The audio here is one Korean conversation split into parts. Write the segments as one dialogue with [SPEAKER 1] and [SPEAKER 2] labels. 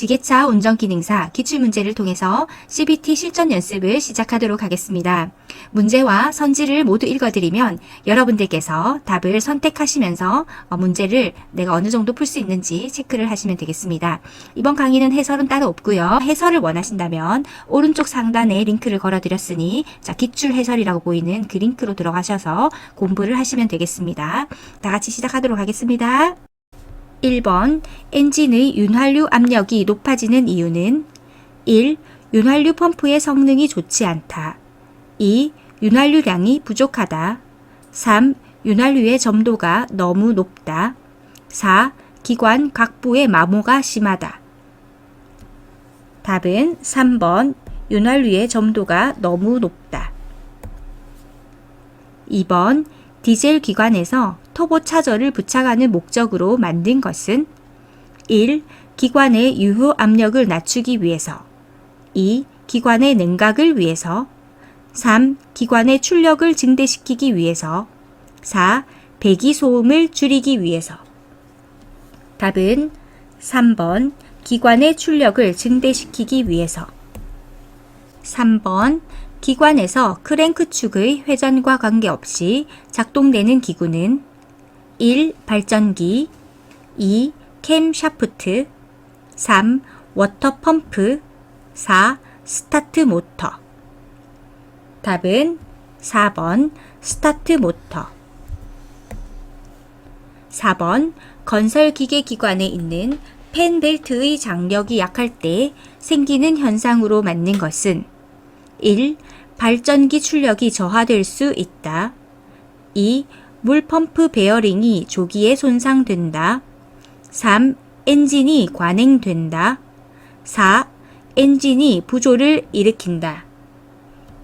[SPEAKER 1] 지게차 운전 기능사 기출 문제를 통해서 CBT 실전 연습을 시작하도록 하겠습니다. 문제와 선지를 모두 읽어드리면 여러분들께서 답을 선택하시면서 어, 문제를 내가 어느 정도 풀 수 있는지 체크를 하시면 되겠습니다. 이번 강의는 해설은 따로 없고요. 해설을 원하신다면 오른쪽 상단에 링크를 걸어드렸으니 자 기출 해설이라고 보이는 그 링크로 들어가셔서 공부를 하시면 되겠습니다. 다 같이 시작하도록 하겠습니다. 1번 엔진의 윤활유 압력이 높아지는 이유는 1. 윤활유 펌프의 성능이 좋지 않다. 2. 윤활유량이 부족하다. 3. 윤활유의 점도가 너무 높다. 4. 기관 각부의 마모가 심하다. 답은 3번 윤활유의 점도가 너무 높다. 2번 디젤 기관에서 터보 차저를 부착하는 목적으로 만든 것은 1. 기관의 유효 압력을 낮추기 위해서 2. 기관의 냉각을 위해서 3. 기관의 출력을 증대시키기 위해서 4. 배기 소음을 줄이기 위해서 답은 3번 기관의 출력을 증대시키기 위해서 3번 기관에서 크랭크 축의 회전과 관계없이 작동되는 기구는 1. 발전기 2. 캠 샤프트 3. 워터 펌프 4. 스타트 모터 답은 4번 스타트 모터 4번 건설 기계 기관에 있는 펜 벨트의 장력이 약할 때 생기는 현상으로 맞는 것은 1. 발전기 출력이 저하될 수 있다. 2. 물 펌프 베어링이 조기에 손상된다. 3. 엔진이 관행된다. 4. 엔진이 부조를 일으킨다.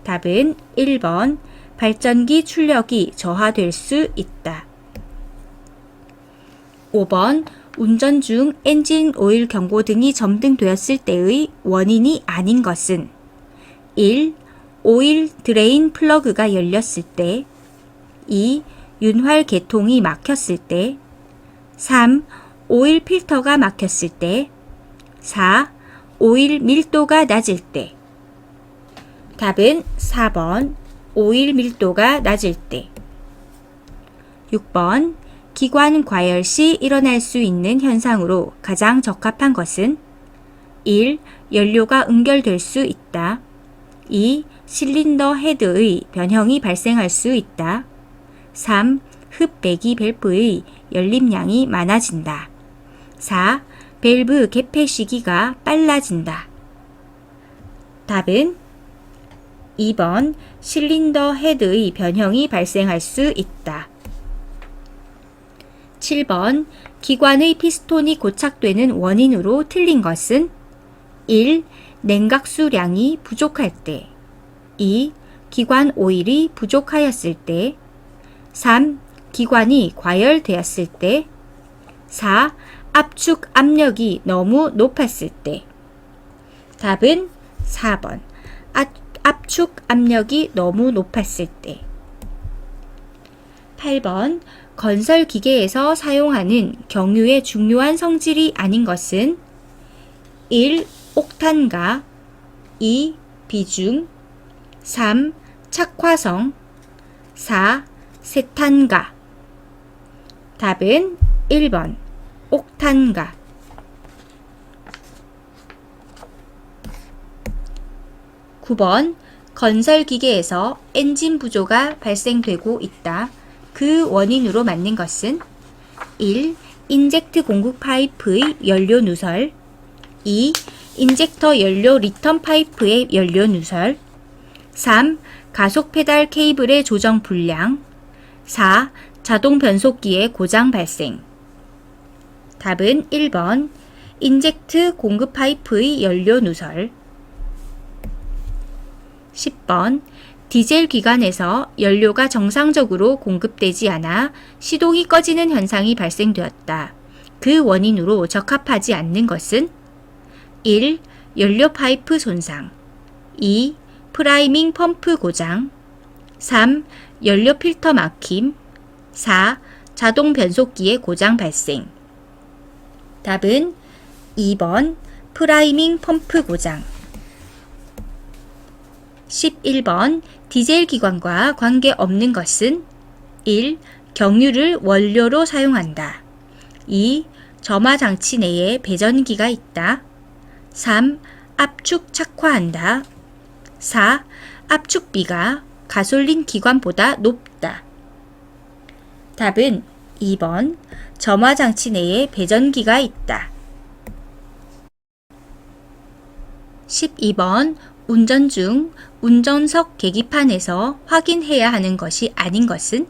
[SPEAKER 1] 답은 1번 발전기 출력이 저하될 수 있다. 5번 운전 중 엔진 오일 경고등이 점등되었을 때의 원인이 아닌 것은 1. 오일 드레인 플러그가 열렸을 때 2. 윤활 계통이 막혔을 때 3. 오일 필터가 막혔을 때 4. 오일 밀도가 낮을 때 답은 4번 오일 밀도가 낮을 때 6번 기관 과열 시 일어날 수 있는 현상으로 가장 적합한 것은 1. 연료가 응결될 수 있다. 2. 실린더 헤드의 변형이 발생할 수 있다. 3. 흡배기 밸브의 열림량이 많아진다. 4. 밸브 개폐 시기가 빨라진다. 답은 2번 실린더 헤드의 변형이 발생할 수 있다. 7번 기관의 피스톤이 고착되는 원인으로 틀린 것은 1. 냉각수량이 부족할 때 2. 기관 오일이 부족하였을 때 3. 기관이 과열되었을 때 4. 압축 압력이 너무 높았을 때 답은 4번 압, 압축 압력이 너무 높았을 때 8번 건설 기계에서 사용하는 경유의 중요한 성질이 아닌 것은 1. 옥탄가 2. 비중 3. 착화성 4. 세탄가 답은 1번 옥탄가 9번 건설 기계에서 엔진 부조가 발생되고 있다. 그 원인으로 맞는 것은 1. 인젝트 공급 파이프의 연료 누설 2. 인젝터 연료 리턴 파이프의 연료 누설 3. 가속 페달 케이블의 조정 불량 4. 자동 변속기의 고장 발생 답은 1번 인젝트 공급 파이프의 연료 누설 10번 디젤 기관에서 연료가 정상적으로 공급되지 않아 시동이 꺼지는 현상이 발생되었다. 그 원인으로 적합하지 않는 것은 1. 연료 파이프 손상 2. 프라이밍 펌프 고장 3. 연료 필터 막힘 4. 자동 변속기의 고장 발생 답은 2번 프라이밍 펌프 고장 11번 디젤 기관과 관계없는 것은 1. 경유를 원료로 사용한다. 2. 점화 장치 내에 배전기가 있다. 3. 압축 착화한다. 4. 압축비가 가솔린 기관보다 높다. 답은 2번 점화 장치 내에 배전기가 있다. 12번 운전 중 운전석 계기판에서 확인해야 하는 것이 아닌 것은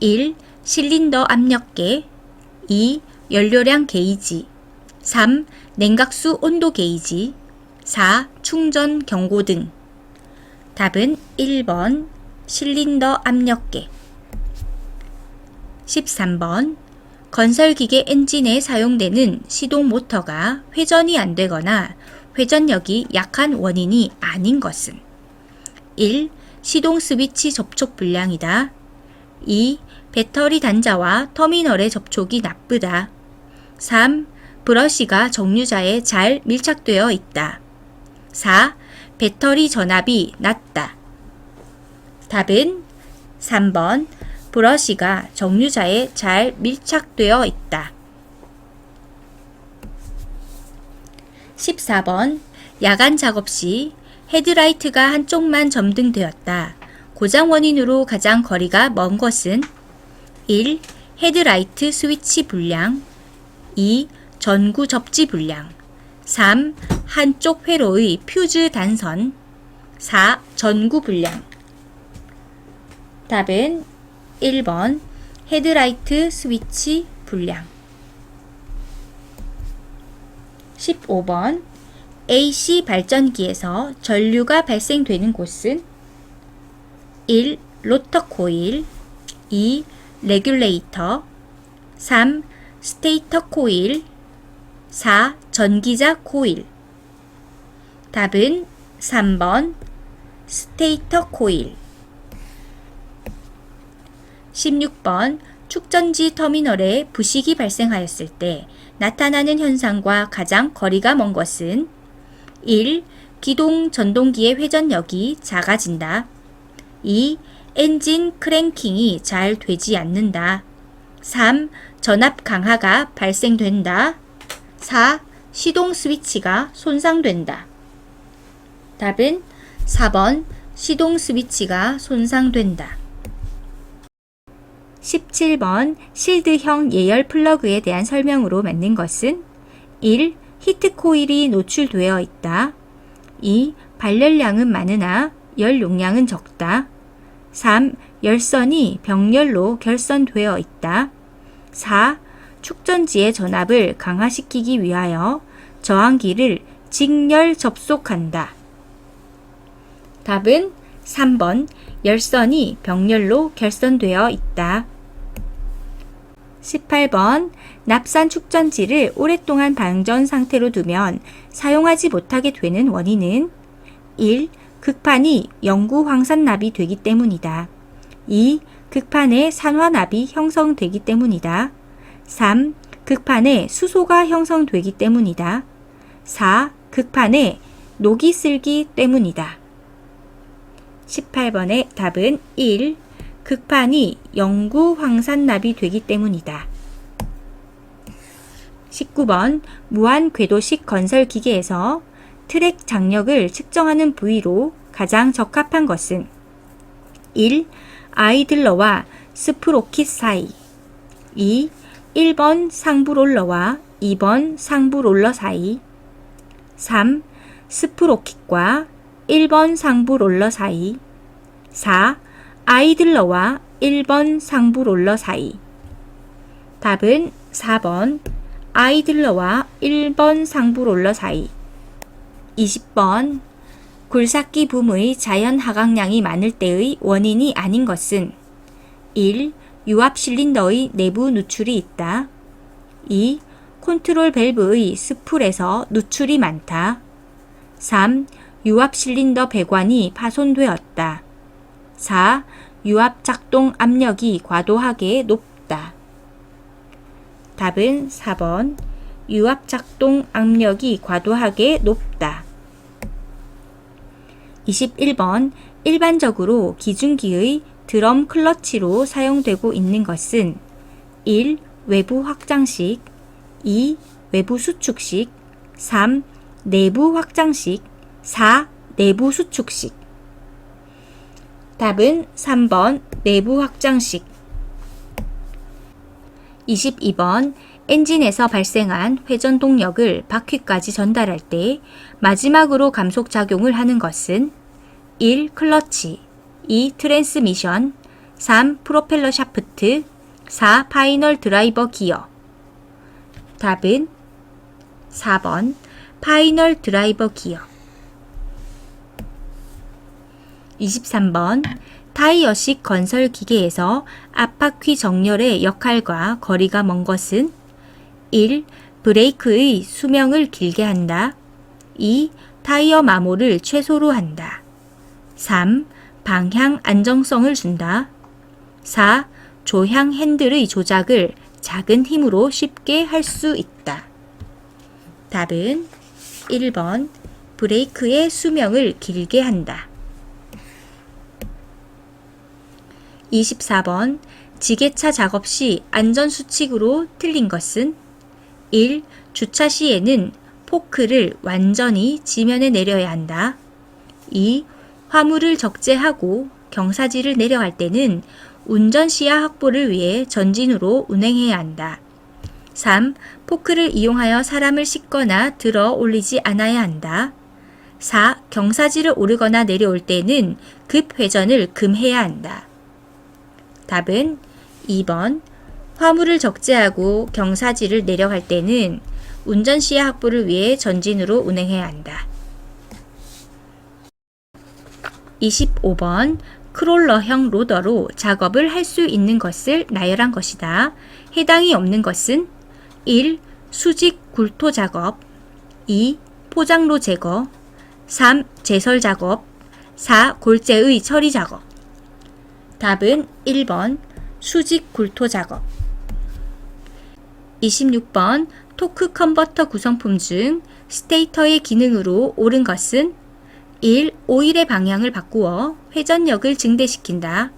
[SPEAKER 1] 1. 실린더 압력계 2. 연료량 게이지 3. 냉각수 온도 게이지 4. 충전 경고등 답은 1번 실린더 압력계 13번 건설기계 엔진에 사용되는 시동 모터가 회전이 안 되거나 회전력이 약한 원인이 아닌 것은 1. 시동 스위치 접촉 불량이다. 2. 배터리 단자와 터미널의 접촉이 나쁘다. 3. 브러쉬가 정류자에 잘 밀착되어 있다. 4. 배터리 전압이 낮다. 답은 3번 브러쉬가 정류자에 잘 밀착되어 있다. 14번 야간 작업 시 헤드라이트가 한쪽만 점등되었다. 고장 원인으로 가장 거리가 먼 것은 1. 헤드라이트 스위치 불량 2. 전구 접지 불량 3. 한쪽 회로의 퓨즈 단선 4. 전구 불량 답은 1번 헤드라이트 스위치 불량 15번 AC 발전기에서 전류가 발생되는 곳은 1. 로터 코일 2. 레귤레이터 3. 스테이터 코일 4. 전기자 코일 답은 3번 스테이터 코일 16번 축전지 터미널에 부식이 발생하였을 때 나타나는 현상과 가장 거리가 먼 것은 1. 기동 전동기의 회전력이 작아진다. 2. 엔진 크랭킹이 잘 되지 않는다. 3. 전압 강화가 발생된다. 4. 시동 스위치가 손상된다. 답은 4번 시동 스위치가 손상된다. 17번 실드형 예열 플러그에 대한 설명으로 맞는 것은 1. 히트 코일이 노출되어 있다. 2. 발열량은 많으나 열 용량은 적다. 3. 열선이 병렬로 결선되어 있다. 4. 축전지의 전압을 강화시키기 위하여 저항기를 직렬 접속한다. 답은 3번 열선이 병렬로 결선되어 있다. 18번 납산 축전지를 오랫동안 방전 상태로 두면 사용하지 못하게 되는 원인은 1. 극판이 영구 황산납이 되기 때문이다. 2. 극판에 산화납이 형성되기 때문이다. 3. 극판에 수소가 형성되기 때문이다. 4. 극판에 녹이 쓸기 때문이다. 18번의 답은 1. 극판이 영구 황산납이 되기 때문이다. 19번 무한 궤도식 건설 기계에서 트랙 장력을 측정하는 부위로 가장 적합한 것은 1. 아이들러와 스프로킷 사이 2. 1번 상부 롤러와 2번 상부 롤러 사이 3. 스프로킷과 1번 상부 롤러 사이 4. 아이들러와 1번 상부 롤러 사이 답은 4번 아이들러와 1번 상부 롤러 사이 20번 굴삭기 붐의 자연 하강량이 많을 때의 원인이 아닌 것은 1. 유압 실린더의 내부 누출이 있다. 2. 컨트롤 밸브의 스풀에서 누출이 많다. 3. 유압 실린더 배관이 파손되었다. 4. 유압 작동 압력이 과도하게 높다. 답은 4번 유압 작동 압력이 과도하게 높다. 21번 일반적으로 기중기의 드럼 클러치로 사용되고 있는 것은 1. 외부 확장식 2. 외부 수축식 3. 내부 확장식 4. 내부 수축식 답은 3번 내부 확장식 22번 엔진에서 발생한 회전 동력을 바퀴까지 전달할 때 마지막으로 감속 작용을 하는 것은 1. 클러치 2. 트랜스미션 3. 프로펠러 샤프트 4. 파이널 드라이버 기어 답은 4번 파이널 드라이버 기어 23번 타이어식 건설 기계에서 앞바퀴 정렬의 역할과 거리가 먼 것은 1. 브레이크의 수명을 길게 한다. 2. 타이어 마모를 최소로 한다. 3. 방향 안정성을 준다. 4. 조향 핸들의 조작을 작은 힘으로 쉽게 할 수 있다. 답은 1번 브레이크의 수명을 길게 한다. 24번 지게차 작업 시 안전수칙으로 틀린 것은 1. 주차 시에는 포크를 완전히 지면에 내려야 한다. 2. 화물을 적재하고 경사지를 내려갈 때는 운전 시야 확보를 위해 전진으로 운행해야 한다. 3. 포크를 이용하여 사람을 싣거나 들어 올리지 않아야 한다. 4. 경사지를 오르거나 내려올 때는 급 회전을 금해야 한다. 답은 2번. 화물을 적재하고 경사지를 내려갈 때는 운전 시야 확보를 위해 전진으로 운행해야 한다. 25번. 크롤러형 로더로 작업을 할 수 있는 것을 나열한 것이다. 해당이 없는 것은 1. 수직 굴토 작업 2. 포장로 제거 3. 제설 작업 4. 골재의 처리 작업 답은 1번 수직 굴토 작업 26번 토크 컨버터 구성품 중 스테이터의 기능으로 옳은 것은 1. 오일의 방향을 바꾸어 회전력을 증대시킨다.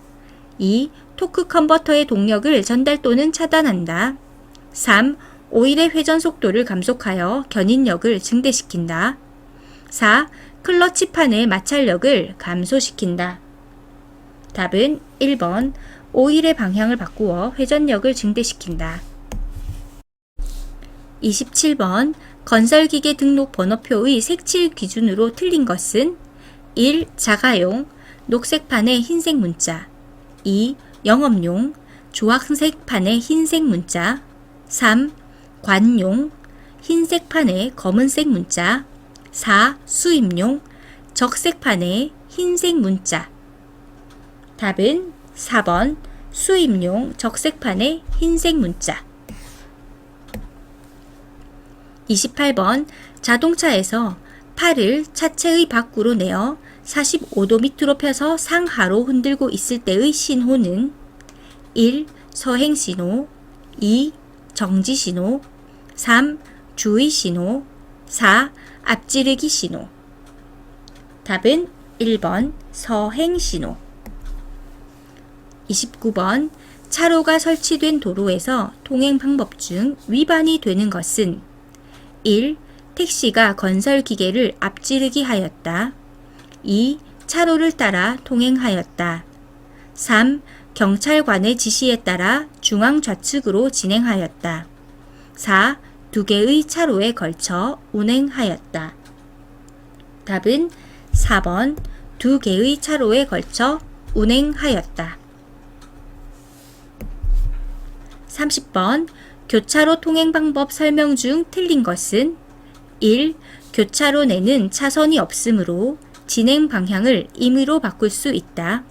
[SPEAKER 1] 2. 토크 컨버터의 동력을 전달 또는 차단한다. 3. 오일의 회전 속도를 감속하여 견인력을 증대시킨다. 4. 클러치판의 마찰력을 감소시킨다. 답은 1번 오일의 방향을 바꾸어 회전력을 증대시킨다. 27번 건설기계 등록 번호표의 색칠 기준으로 틀린 것은 1. 자가용 녹색판의 흰색 문자 2. 영업용 주황색판의 흰색 문자 3. 관용 흰색판의 검은색 문자 4. 수입용 적색판의 흰색 문자 답은 4번 수입용 적색판의 흰색 문자 28번 자동차에서 팔을 차체의 밖으로 내어 45도 밑으로 펴서 상하로 흔들고 있을 때의 신호는 1. 서행 신호 2. 정지 신호 3. 주의 신호 4. 앞지르기 신호 답은 1번 서행 신호 29번 차로가 설치된 도로에서 통행 방법 중 위반이 되는 것은 1. 택시가 건설 기계를 앞지르기 하였다. 2. 차로를 따라 통행하였다. 3. 경찰관의 지시에 따라 중앙 좌측으로 진행하였다. 4. 두 개의 차로에 걸쳐 운행하였다. 답은 4번 두 개의 차로에 걸쳐 운행하였다. 30번 교차로 통행 방법 설명 중 틀린 것은 1. 교차로 내는 차선이 없으므로 진행 방향을 임의로 바꿀 수 있다.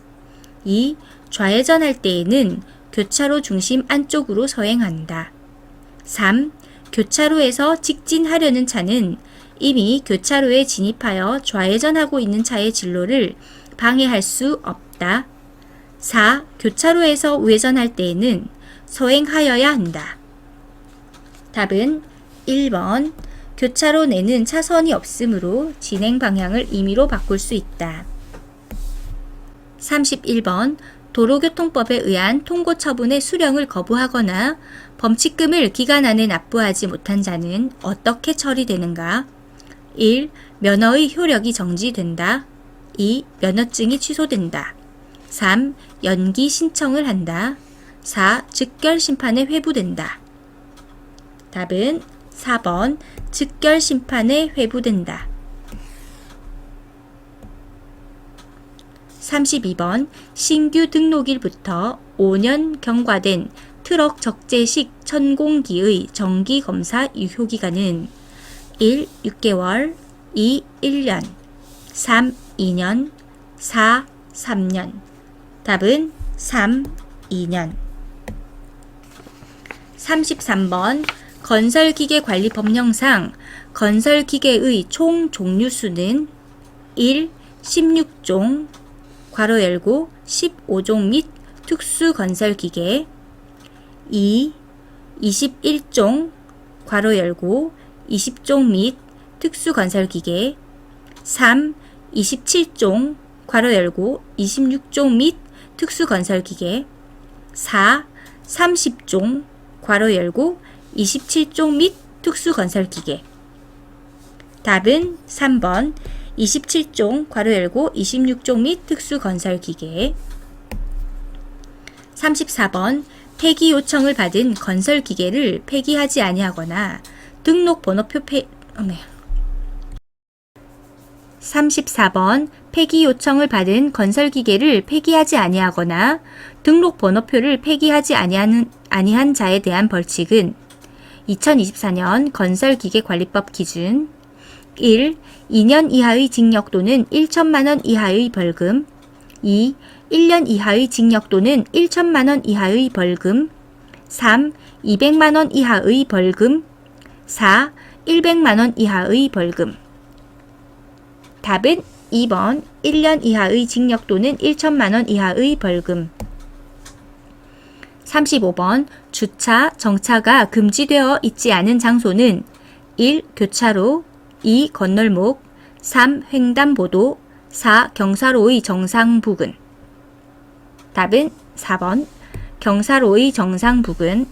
[SPEAKER 1] 2. 좌회전할 때에는 교차로 중심 안쪽으로 서행한다. 3. 교차로에서 직진하려는 차는 이미 교차로에 진입하여 좌회전하고 있는 차의 진로를 방해할 수 없다. 4. 교차로에서 우회전할 때에는 서행하여야 한다. 답은 1번 교차로 내는 차선이 없으므로 진행 방향을 임의로 바꿀 수 있다. 31번 도로교통법에 의한 통고 처분의 수령을 거부하거나 범칙금을 기간 안에 납부하지 못한 자는 어떻게 처리되는가? 1. 면허의 효력이 정지된다. 2. 면허증이 취소된다. 3. 연기 신청을 한다. 4. 즉결 심판에 회부된다. 답은 4번 즉결 심판에 회부된다. 32번 신규 등록일부터 5년 경과된 트럭 적재식 천공기의 정기 검사 유효 기간은 1. 6개월 2. 1년 3. 2년 4. 3년 답은 3. 2년 33번 건설기계 관리 법령상 건설기계의 총 종류수는 1. 16종 괄호 열고 15종 및 특수 건설기계 2. 21종 괄호 열고 20종 및 특수 건설기계 3. 27종 괄호 열고 26종 및 특수 건설기계 4. 30종 괄호 열고 27종 및 특수 건설기계. 답은 3번. 27종 괄호 열고 26종 및 특수 건설기계. 34번. 폐기 요청을 받은 건설기계를 폐기하지 아니하거나 등록 번호표 폐 어, 네. 34번. 폐기 요청을 받은 건설 기계를 폐기하지 아니하거나 등록 번호표를 폐기하지 아니하는, 아니한 자에 대한 벌칙은 2024년 건설기계관리법 기준 1. 2년 이하의 징역 또는 1천만 원 이하의 벌금 2. 1년 이하의 징역 또는 1천만 원 이하의 벌금 3. 200만 원 이하의 벌금 4. 100만 원 이하의 벌금 답은 2번 1년 이하의 징역 또는 1천만 원 이하의 벌금 35번 주차, 정차가 금지되어 있지 않은 장소는 1. 교차로 2. 건널목 3. 횡단보도 4. 경사로의 정상 부근 답은 4번 경사로의 정상 부근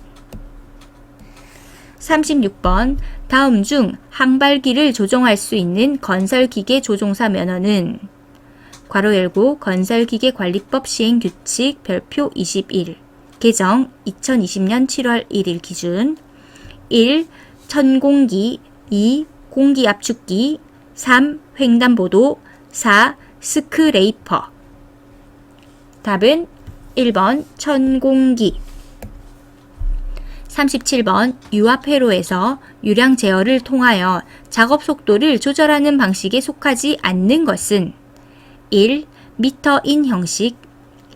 [SPEAKER 1] 36번 다음 중 항발기를 조종할 수 있는 건설기계 조종사 면허는 괄호 열고 건설기계 관리법 시행 규칙 별표 21 개정 2020년 7월 1일 기준 1. 천공기 2. 공기압축기 3. 횡단보도 4. 스크레이퍼 답은 1번 천공기 37번 유압회로에서 유량 제어를 통하여 작업 속도를 조절하는 방식에 속하지 않는 것은 1. 미터 인 형식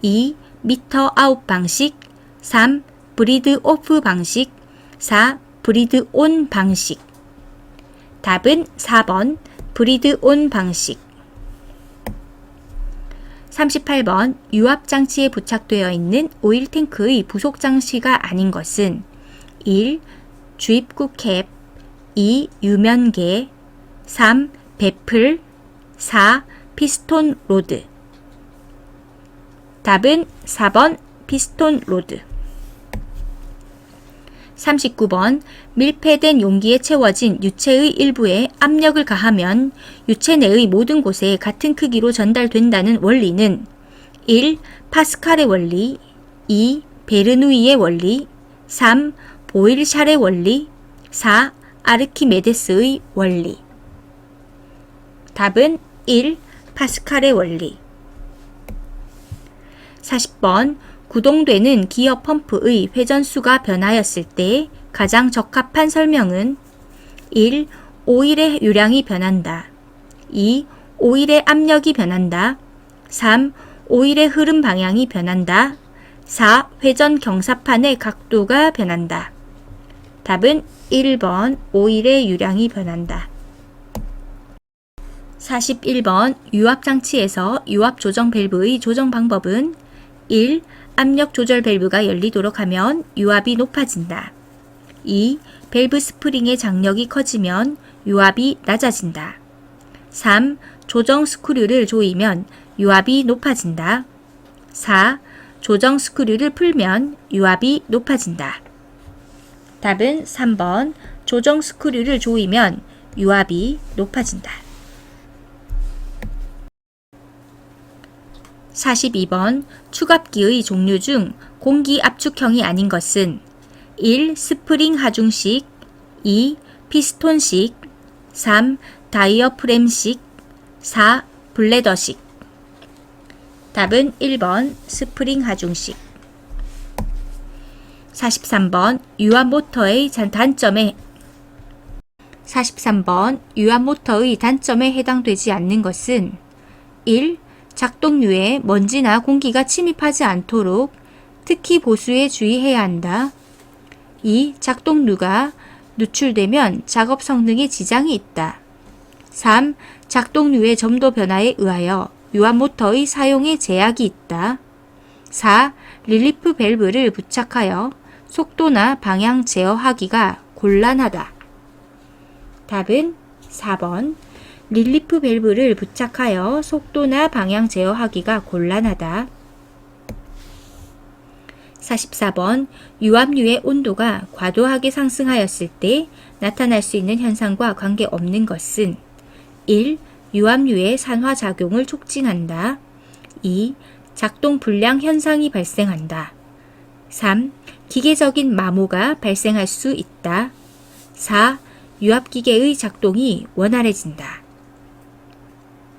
[SPEAKER 1] 2. 미터 아웃 방식 3. 브리드 오프 방식 4. 브리드 온 방식 답은 4번 브리드 온 방식 38번 유압 장치에 부착되어 있는 오일 탱크의 부속 장치가 아닌 것은 1. 주입구 캡 2. 유면계 3. 배플 4. 피스톤 로드 답은 4번 피스톤 로드 39번 밀폐된 용기에 채워진 유체의 일부에 압력을 가하면 유체 내의 모든 곳에 같은 크기로 전달된다는 원리는 1. 파스칼의 원리 2. 베르누이의 원리 3. 보일샬의 원리 4. 아르키메데스의 원리 답은 1. 파스칼의 원리 40번 구동되는 기어 펌프의 회전수가 변하였을 때 가장 적합한 설명은 1. 오일의 유량이 변한다. 2. 오일의 압력이 변한다. 3. 오일의 흐름 방향이 변한다. 4. 회전 경사판의 각도가 변한다. 답은 1번 오일의 유량이 변한다. 41번 유압장치에서 유압 조정 밸브의 조정 방법은 1. 압력 조절 밸브가 열리도록 하면 유압이 높아진다. 2. 밸브 스프링의 장력이 커지면 유압이 낮아진다. 3. 조정 스크류를 조이면 유압이 높아진다. 4. 조정 스크류를 풀면 유압이 높아진다. 답은 3번. 조정 스크류를 조이면 유압이 높아진다. 42번 추갑기의 종류 중 공기 압축형이 아닌 것은 1. 스프링 하중식 2. 피스톤식 3. 다이어프램식 4. 블레더식 답은 1번 스프링 하중식 43번 유압 모터의 잔- 단점에 43번 유압 모터의 단점에 해당되지 않는 것은 1. 작동류에 먼지나 공기가 침입하지 않도록 특히 보수에 주의해야 한다. 2. 작동류가 누출되면 작업 성능에 지장이 있다. 3. 작동류의 점도 변화에 의하여 유압 모터의 사용에 제약이 있다. 4. 릴리프 밸브를 부착하여 속도나 방향 제어하기가 곤란하다. 답은 4번. 릴리프 밸브를 부착하여 속도나 방향 제어하기가 곤란하다. 44번 유압류의 온도가 과도하게 상승하였을 때 나타날 수 있는 현상과 관계없는 것은 1. 유압류의 산화작용을 촉진한다. 2. 작동 불량 현상이 발생한다. 3. 기계적인 마모가 발생할 수 있다. 4. 유압기계의 작동이 원활해진다.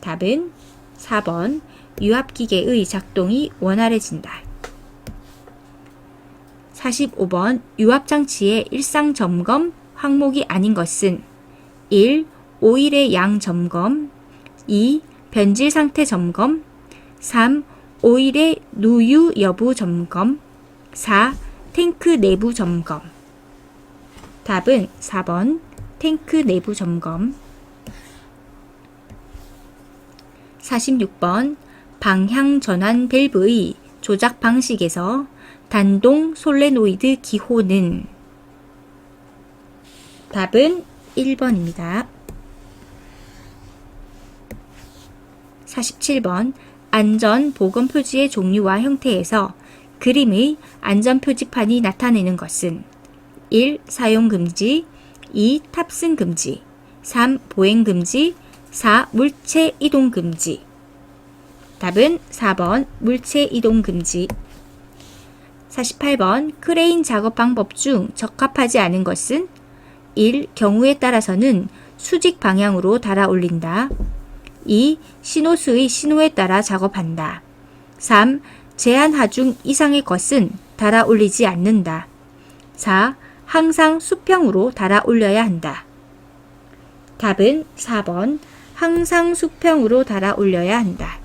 [SPEAKER 1] 답은 4번 유압기계의 작동이 원활해진다. 45번 유압장치의 일상 점검 항목이 아닌 것은 1. 오일의 양 점검 2. 변질 상태 점검 3. 오일의 누유 여부 점검 4. 탱크 내부 점검 답은 4번 탱크 내부 점검 46번 방향 전환 밸브의 조작 방식에서 단동 솔레노이드 기호는 답은 1번입니다. 47번 안전 보건 표지의 종류와 형태에서 그림의 안전 표지판이 나타내는 것은 1. 사용 금지 2. 탑승 금지 3. 보행 금지 4. 물체 이동 금지 답은 4번 물체 이동 금지 48번 크레인 작업 방법 중 적합하지 않은 것은 1. 경우에 따라서는 수직 방향으로 달아 올린다. 2. 신호수의 신호에 따라 작업한다. 3. 제한 하중 이상의 것은 달아 올리지 않는다. 4. 항상 수평으로 달아 올려야 한다. 답은 4번 항상 수평으로 달아 올려야 한다.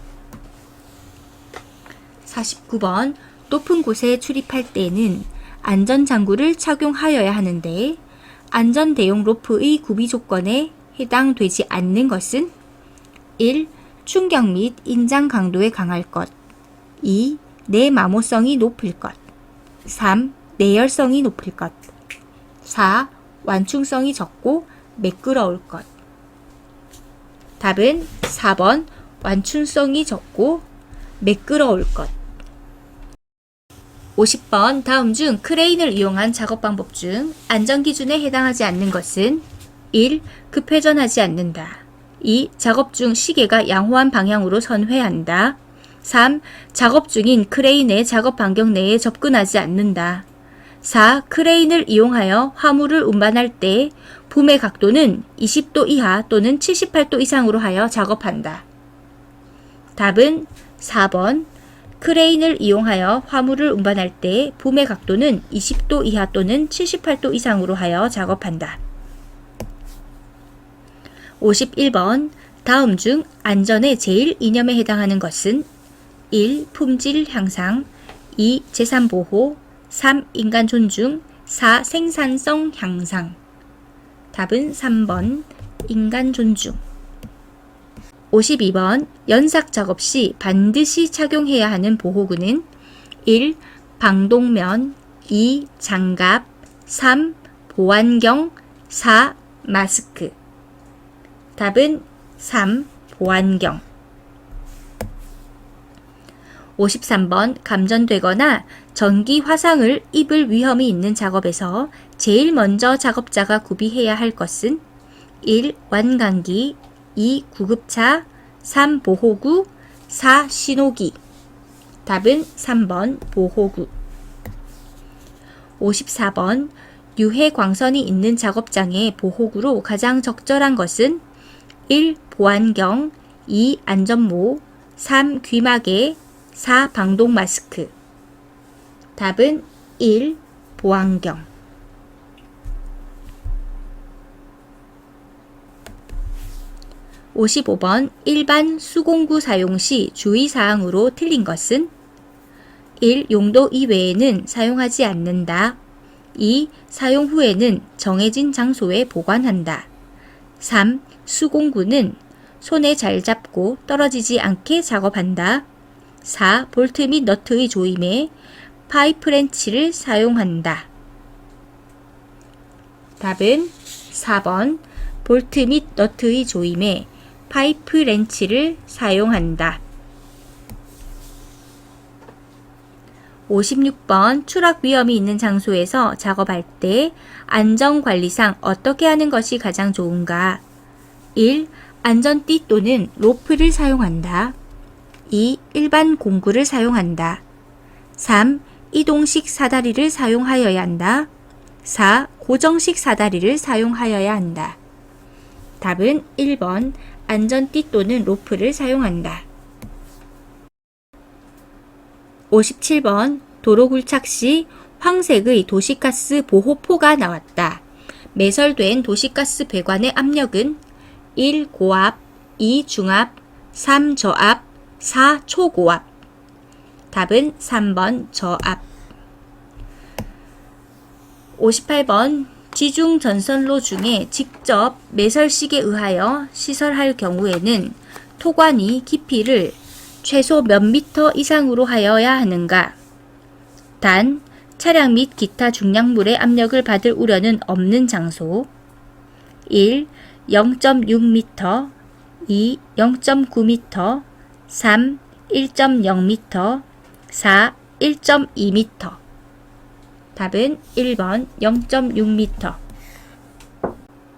[SPEAKER 1] 49번 높은 곳에 출입할 때는 안전장구를 착용하여야 하는데 안전대용 로프의 구비 조건에 해당되지 않는 것은 1. 충격 및 인장 강도에 강할 것 2. 내 마모성이 높을 것 3. 내열성이 높을 것 4. 완충성이 적고 매끄러울 것 답은 4번 완충성이 적고 매끄러울 것 50번 다음 중 크레인을 이용한 작업 방법 중 안전 기준에 해당하지 않는 것은 1. 급회전하지 않는다. 2. 작업 중 시계가 양호한 방향으로 선회한다. 3. 작업 중인 크레인의 작업 반경 내에 접근하지 않는다. 4. 크레인을 이용하여 화물을 운반할 때 붐의 각도는 20도 이하 또는 78도 이상으로 하여 작업한다. 답은 4번 크레인을 이용하여 화물을 운반할 때 붐의 각도는 20도 이하 또는 78도 이상으로 하여 작업한다. 51번 다음 중 안전의 제일 이념에 해당하는 것은 1. 품질 향상 2. 재산 보호 3. 인간 존중 4. 생산성 향상 답은 3번 인간 존중 52번 연삭 작업 시 반드시 착용해야 하는 보호구는 1. 방독면 2. 장갑 3. 보안경 4. 마스크 답은 3. 보안경 53번 감전되거나 전기 화상을 입을 위험이 있는 작업에서 제일 먼저 작업자가 구비해야 할 것은 1. 완강기 2. 구급차 3. 보호구 4. 신호기 답은 3번 보호구 54번 유해 광선이 있는 작업장의 보호구로 가장 적절한 것은 1. 보안경 2. 안전모 3. 귀마개 4. 방독 마스크 답은 1. 보안경 55번 일반 수공구 사용 시 주의사항으로 틀린 것은 1. 용도 이외에는 사용하지 않는다. 2. 사용 후에는 정해진 장소에 보관한다. 3. 수공구는 손에 잘 잡고 떨어지지 않게 작업한다. 4. 볼트 및 너트의 조임에 파이프 렌치를 사용한다. 답은 4번 볼트 및 너트의 조임에 파이프 렌치를 사용한다. 56번 추락 위험이 있는 장소에서 작업할 때 안전관리상 어떻게 하는 것이 가장 좋은가? 1. 안전띠 또는 로프를 사용한다. 2. 일반 공구를 사용한다. 3. 이동식 사다리를 사용하여야 한다. 4. 고정식 사다리를 사용하여야 한다. 답은 1번 안전띠 또는 로프를 사용한다. 57번 도로 굴착 시 황색의 도시가스 보호포가 나왔다. 매설된 도시가스 배관의 압력은 1. 고압, 2. 중압, 3. 저압, 4. 초고압. 답은 3번 저압. 58번 지중 전선로 중에 직접 매설식에 의하여 시설할 경우에는 토관이 깊이를 최소 몇 미터 이상으로 하여야 하는가? 단, 차량 및 기타 중량물의 압력을 받을 우려는 없는 장소. 1. 0.6m 2. 0.9m 3. 1.0m 4. 1.2m 답은 1번 0.6m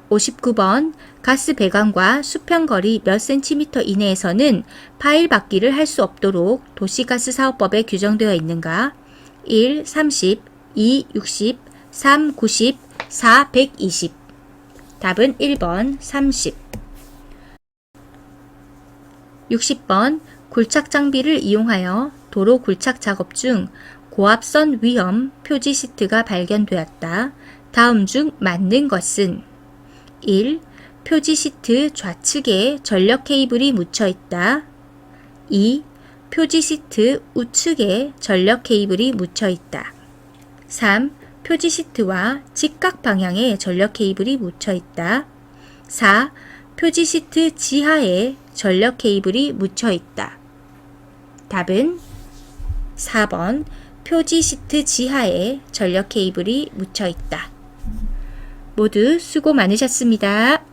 [SPEAKER 1] 59번 가스 배관과 수평 거리 몇 센티미터 이내에서는 파일 받기를 할 수 없도록 도시가스 사업법에 규정되어 있는가? 1. 30 2. 60 3. 90 4. 120 답은 1번 30 60번 굴착 장비를 이용하여 도로 굴착 작업 중 고압선 위험 표지 시트가 발견되었다. 다음 중 맞는 것은 1. 표지 시트 좌측에 전력 케이블이 묻혀 있다. 2. 표지 시트 우측에 전력 케이블이 묻혀 있다. 3. 표지 시트와 직각 방향에 전력 케이블이 묻혀 있다. 4. 표지 시트 지하에 전력 케이블이 묻혀 있다. 답은 4번 표지 시트 지하에 전력 케이블이 묻혀 있다. 모두 수고 많으셨습니다.